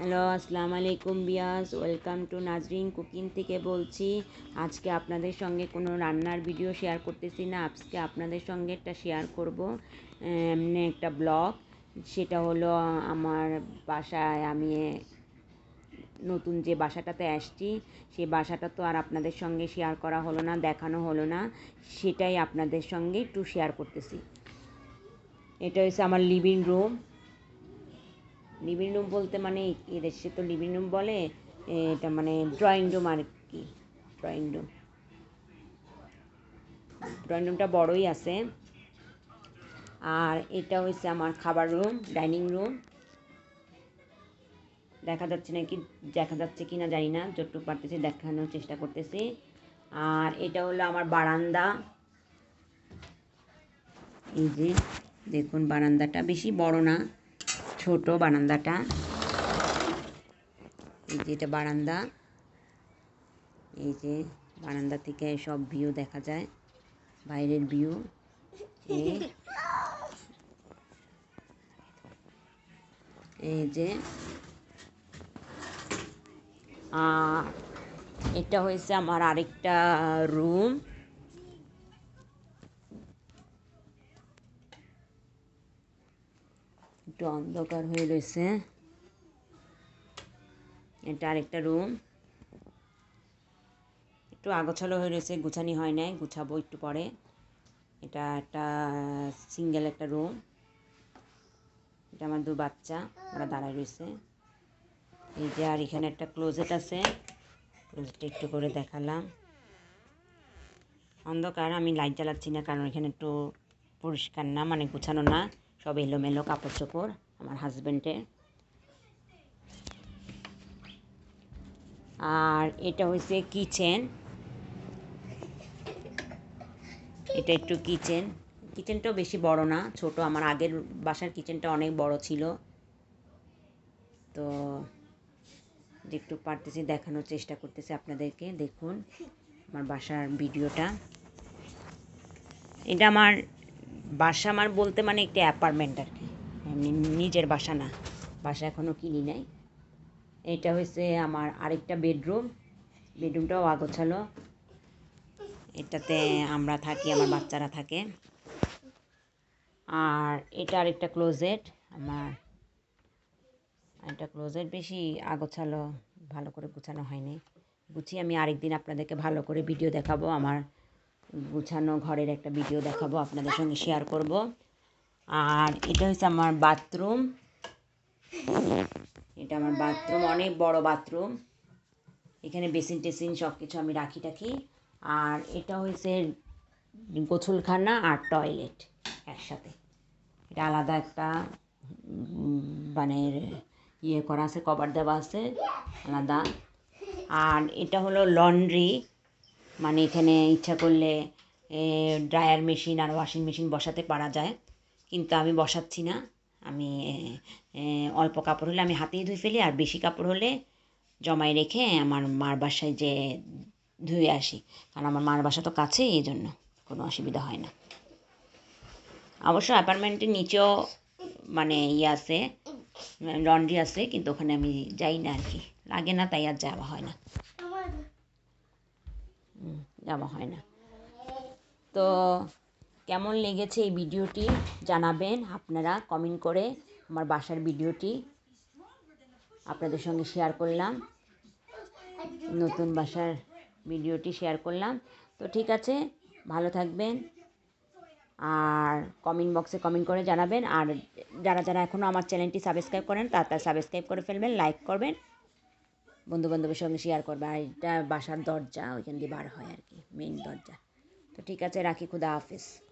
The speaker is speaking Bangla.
হ্যালো, আসসালামু আলাইকুম বিয়াস, ওয়েলকাম টু নাজরিন কুকিং থেকে বলছি, আজকে আপনাদের সঙ্গে কোনো রান্নার ভিডিও শেয়ার করতেছি না, আজকে আপনাদের সঙ্গে একটা শেয়ার করব, এমনি একটা ব্লগ, সেটা হলো আমার বাসায় আমি নতুন যে বাসাটাতে আসছি, সেই বাসাটা তো আর আপনাদের সঙ্গে শেয়ার করা হলো না, দেখানো হলো না, সেটাই আপনাদের সঙ্গে একটু শেয়ার করতেছি। এটা হচ্ছে আমার লিভিং রুম লিভিং রুম বলতে মানে এদেশে তো লিভিং রুম বলে, এটা মানে ড্রয়িং রুম আর কি ড্রয়িং রুম ড্রয়িং রুমটা বড়ই আছে। আর এটা হচ্ছে আমার খাবার রুম ডাইনিং রুম দেখা যাচ্ছে না কি দেখা যাচ্ছে কি না জানি না, যতটুকু পারতেছি দেখানোর চেষ্টা করতেছি। আর এটা হলো আমার বারান্দা। এই যে, দেখুন বারান্দাটা বেশি বড় না। ছোট বারান্দাটা। এই যে এটা বারান্দা। এই যে বারান্দা থেকে সব ভিউ দেখা যায়। বাইরের ভিউ এই যে। এটা হয়েছে আমার আরেকটা রুম একটু অন্ধকার হয়ে রয়েছে। এটা আরেকটা রুম একটু আগোছালো হয়ে রয়েছে, গুছানি হয় নাই, গুছাবো একটু পরে। এটা একটা সিঙ্গেল একটা রুম এটা আমার দু বাচ্চা, ওরা দাঁড়ায় রয়েছে। এই যে, আর এখানে একটা ক্লোজেট আছে। ক্লোজেটটা একটু করে দেখালাম। অন্ধকার, আমি লাইট জ্বালাচ্ছি না, কারণ এখানে একটু পরিষ্কার না মানে গুছানো না। সব এলোমেলো কাপড় চোপড় আমার হাজব্যান্ডের আর এটা হচ্ছে কিচেন এটা একটু কিচেন কিচেনটাও বেশি বড় না, ছোট। আমার আগের বাসার কিচেনটা অনেক বড় ছিল। তো একটু পারতেছি, দেখানোর চেষ্টা করতেছি আপনাদেরকে। দেখুন, আমার বাসার ভিডিওটা। এটা আমার বাসা আমার বলতে মানে একটা অ্যাপার্টমেন্ট আর কি। নিজের বাসা না, বাসা এখনও কিনি নাই। এটা হচ্ছে আমার আরেকটা বেডরুম, বেডরুমটাও আগোছালো। এটাতে আমরা থাকি, আমার বাচ্চারা থাকে। আর এটা আরেকটা ক্লোজেট আমার একটা ক্লোজেট বেশি আগোছালো, ভালো করে গুছানো হয়নি। গুছিয়ে আমি আরেকদিন আপনাদেরকে ভালো করে ভিডিও দেখাবো আমার গুছানো ঘরের একটা ভিডিও দেখাবো, আপনাদের সঙ্গে শেয়ার করব। আর এটা হচ্ছে আমার বাথরুম এটা আমার বাথরুম অনেক বড় বাথরুম এখানে বেসিন টেসিন সব কিছু আমি রাখি টাখি। আর এটা হয়েছে গোছলখানা আর টয়লেট একসাথে। এটা আলাদা একটা মানে ইয়ে করা আছে কভার দেওয়া আছে, আলাদা। আর এটা হলো লন্ড্রি মানে এখানে ইচ্ছা করলে ড্রায়ার মেশিন আর ওয়াশিং মেশিন বসাতে পারা যায়। কিন্তু আমি বসাচ্ছি না। আমি অল্প কাপড় হলে আমি হাতেই ধুয়ে ফেলি আর বেশি কাপড় হলে জমায় রেখে আমার মার বাসায় যে ধুয়ে আসি। কারণ আমার মার বাসা তো কাছেই, এই জন্য কোনো অসুবিধা হয় না। অবশ্য অ্যাপার্টমেন্টের নিচেও মানে ইয়ে আছে লন্ড্রি আছে, কিন্তু ওখানে আমি যাই না আর কি। লাগে না, তাই আর যাওয়া হয় না। যাওয়া হয় না। তো কেমন লেগেছে এই ভিডিওটি জানাবেন আপনারা কমেন্ট করে আমার বাসার ভিডিওটি আপনাদের সঙ্গে শেয়ার করলাম। নতুন বাসার ভিডিওটি শেয়ার করলাম। তো ঠিক আছে, ভালো থাকবেন আর কমেন্ট বক্সে কমেন্ট করে জানাবেন। আর যারা যারা এখনও আমার চ্যানেলটি সাবস্ক্রাইব করেন তার সাবস্ক্রাইব করে ফেলবেন, লাইক করবেন। বন্ধু বান্ধবের সঙ্গে শেয়ার করবে। আর এটা বাসার দরজা, ওইখান দিয়ে বার হয় আর কি মেইন দরজা। তো ঠিক আছে, রাখি, খুদা হাফিজ।